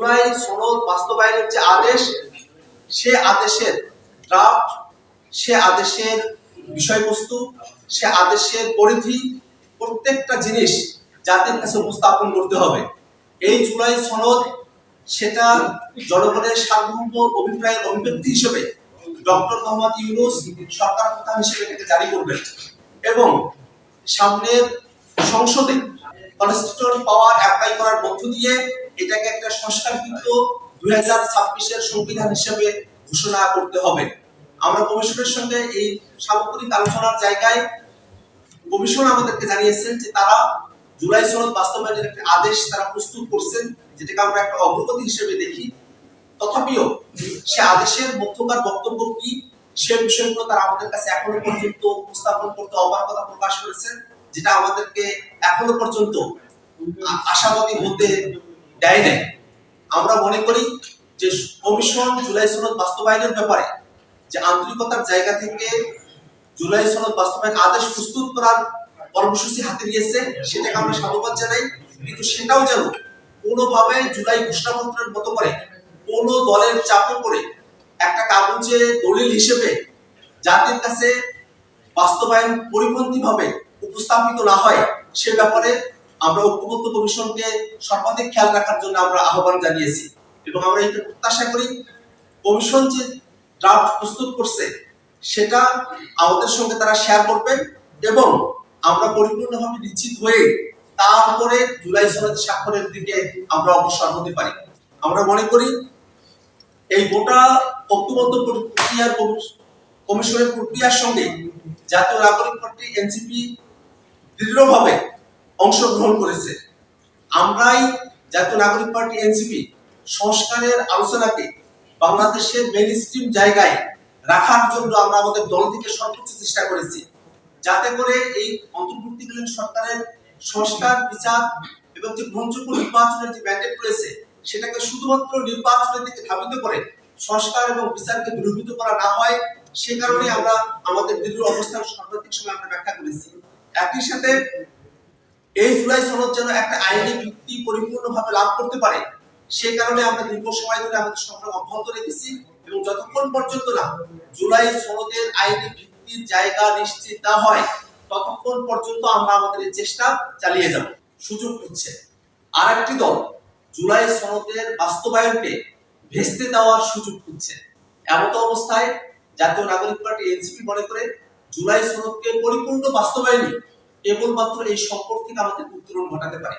জুলাই সনদ বাস্তবায়নের যে আদেশ, সে আদেশের ড্রাফট সে আদেশের বিষয়বস্তু, সে আদেশের পরিধি, প্রত্যেকটা জিনিস জাতির কাছে উপস্থাপন করতে হবে। এই জুলাই সনদ সেটা জনগণের সার্বভৌম অভিপ্রায়ের অভিব্যক্তি হিসেবে ডক্টর মোহাম্মদ ইউনুস সরকার প্রধান হিসেবে এটাকে জারি করবেন এবং সামনের সংসদে কনস্টিটিউন্ট পাওয়ার অ্যাপ্লাই করার মধ্য দিয়ে একটা সংস্কারকৃত দুই হাজার ছাব্বিশের সংবিধান হিসেবে ঘোষণা করতে হবে। আমরা কমিশনের সঙ্গে এই সামগ্রিক আলোচনার জায়গায় কমিশন আমাদেরকে জানিয়েছেন যে তারা জুলাই সনদ বাস্তবায়নের একটি আদেশ তারা প্রস্তুত করছেন, যেটাকে আমরা একটা অগ্রগতি হিসেবে দেখি। তথাপিও সে আদেশের মধ্যকার বক্তব্য কি, সে বিষয়গুলো তারা আমাদের কাছে এখনও পর্যন্ত উপস্থাপন করতে অপারগতা প্রকাশ করেছেন, যেটা আমাদেরকে এখনও পর্যন্ত আশাবাদী হতে দেয় নাই। আমরা মনে করি যে কমিশন জুলাই সনদ বাস্তবায়নের ব্যাপারে যে আন্তরিকতার জায়গা থেকে জুলাই সনদ বাস্তবায়ন আদেশ প্রস্তুত করার কর্মসূচি হাতে নিয়েছে, সেটাকে আমরা সাধুবাদ জানাই। কিন্তু সেটাও যেন কোনোভাবে জুলাই ঘোষণাপত্রের মতো করে কোন দলের চাপে পড়ে একটা কাগজে দলিল হিসেবে জাতির কাছে বাস্তবায়ন পরিপন্থী ভাবে উপস্থাপিত না হয়, সে ব্যাপারে আমরা ঐক্যবদ্ধ কমিশনকে সর্বাধিক খেয়াল রাখার জন্য আমরা আহ্বান জানিয়েছি এবং আমরা এটা প্রত্যাশা করি কমিশন যে ড্রাফট প্রস্তুত করছে, সেটা আমাদের সঙ্গে তারা শেয়ার করবেন এবং আমরা পরিপূর্ণভাবে নিশ্চিত হয়ে তারপরে জুলাই সনদ স্বাক্ষরের দিকে আমরা অগ্রসর হতে পারি। আমরা মনে করি এই গোটা ঐক্যবদ্ধ প্রক্রিয়ার কমিশনের প্রক্রিয়ার সঙ্গে জাতীয় নাগরিক পার্টি এনসিপি দৃঢ়ভাবে অংশগ্রহণ করেছে। আমরাই জাতীয় নাগরিক পার্টি, এনসিপি, সংস্কারের আলোচনাকে বাংলাদেশের মেন স্ট্রিম জায়গায় রাখার জন্য আমরা আমাদের দল থেকে সর্বোচ্চ চেষ্টা করেছি। যাতে করে এই অন্তর্বর্তীকালীন সরকারের সংস্কার, বিচার এবং যে গ্রহণযোগ্য নির্বাচনের যে ম্যান্ডেট রয়েছে, সেটাকে শুধুমাত্র নির্বাচনের দিকে ধাবিত করে সংস্কার এবং বিচারকে বিরোধিত করা না হয়, সে কারণে আমরা আমাদের দৃঢ় অবস্থান সর্বাধিক সময় আমরা ব্যাখ্যা করেছি। একই সাথে এই জুলাই সনদ যেন একটা আইনি ভিত্তি পরিপূর্ণভাবে লাভ করতে পারে, সে কারণে আমরা দীর্ঘ সময় ধরে আমাদের সংগ্রাম অব্যাহত রেখেছি এবং যতক্ষণ পর্যন্ত না জুলাই সনদের আইনি ভিত্তির জায়গা নিশ্চিত না হয়, ততক্ষণ পর্যন্ত আমরা আমাদের চেষ্টা চালিয়ে যাব। সুযোগ হচ্ছে। আর একটি দল জুলাই সনদের বাস্তবায়নকে ভেস্তে দেওয়ার সুযোগ খুঁজছে। এমত অবস্থায় জাতীয় নাগরিক পার্টি এনসিপি মনে করে জুলাই সনদকে পরিপূর্ণ বাস্তবায়নই কেবলমাত্র এই সম্পর্ক থেকে আমাদের উত্তরণ ঘটাতে পারে।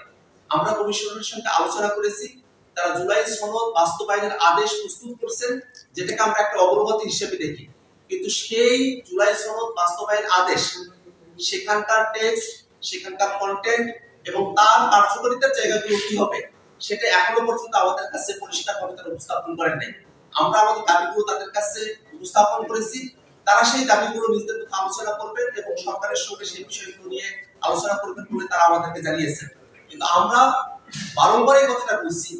আমরা কমিশনের সঙ্গে আলোচনা করেছি। তারা জুলাই সনদ বাস্তবায়নের আদেশ প্রস্তুত করছেন, যেটাকে আমরা একটা অগ্রগতি হিসেবে দেখি। কিন্তু সেই জুলাই সনদ বাস্তবায়ন আদেশ, সেখানকার টেক্সট, সেখানকার কন্টেন্ট এবং তার কার্যকারিতার জায়গাগুলো কি হবে, সেটা এখনও পর্যন্ত আমাদের কাছে পরিষ্কারভাবে তারা উপস্থাপন করেন নাই আমরা আমাদের দাবিগুলো তাদের কাছে উপস্থাপন করেছি। তারা সেই দাবিগুলো নিজেদের মধ্যে আলোচনা করবেন এবং সরকারের সঙ্গে সেই বিষয়গুলো নিয়ে আলোচনা করবেন বলে তারা আমাদেরকে জানিয়েছেন। কিন্তু আমরা বারংবার এই কথাটা বলছি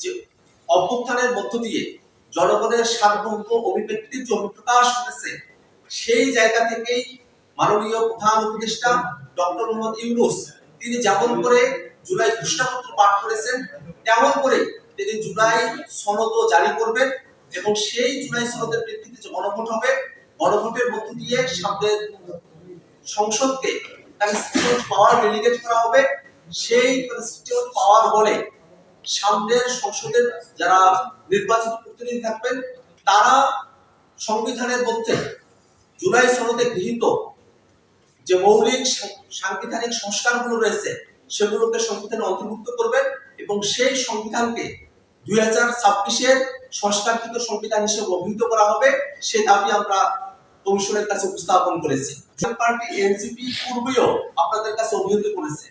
যে অভ্যুত্থানের মধ্য দিয়ে জনগণের সার্বভৌম অভিব্যক্তির যে অভিপ্রকাশ ঘটেছে, সেই জায়গা থেকেই মাননীয় প্রধান উপদেষ্টা ডক্টর মোহাম্মদ ইউনুস, তিনি যেমন করে জুলাই ঘোষণাপত্র পাঠ করেছেন, তেমন করে তিনি জুলাই সনদও জারি করবেন এবং সেই জুলাই সনদের প্রেক্ষিতে যে গণভোট হবে গণভোটের মধ্য দিয়ে সামনের সংসদকে পাওয়ার ডেলিগেট করা হবে। সেই পাওয়ার বলে সামনের সংসদের যারা নির্বাচিত প্রতিনিধি থাকবেন, তারা সংবিধানের মধ্যে জুলাই সনদে গৃহীত যে মৌলিক সাংবিধানিক সংস্কারগুলো রয়েছে, সেগুলোকে সংবিধানে অন্তর্ভুক্ত করবেন এবং সেই সংবিধানকে দুই হাজার ছাব্বিশের সংস্কারকৃত সংবিধান হিসেবে অভিহিত করা হবে। সে দাবি আমরা কমিশনের কাছে উপস্থাপন করেছি। পার্টি এনসিপি পূর্বেও আপনাদের কাছে অভিহিত করেছে।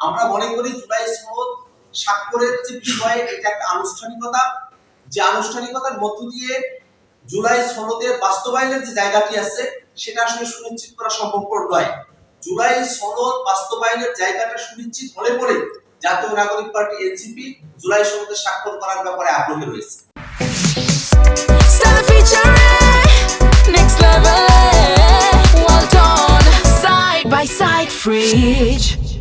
আমরা মনে করি জুলাই সনদ স্বাক্ষরের যে বিষয়, এটা একটা আনুষ্ঠানিকতা। যে আনুষ্ঠানিকতার মধ্য দিয়ে জুলাই সনদের বাস্তবায়নের যে জায়গাটি আছে, সেটা আসলে সুনিশ্চিত করা সম্ভবপর নয়। জুলাই সনদ বাস্তবায়নের জায়গাটা সুনিশ্চিত হলে পরে জাতীয় নাগরিক পার্টি এনসিপি জুলাই সনদে স্বাক্ষর করার ব্যাপারে আগ্রহী রয়েছে। Featuring. Well side by side, fridge.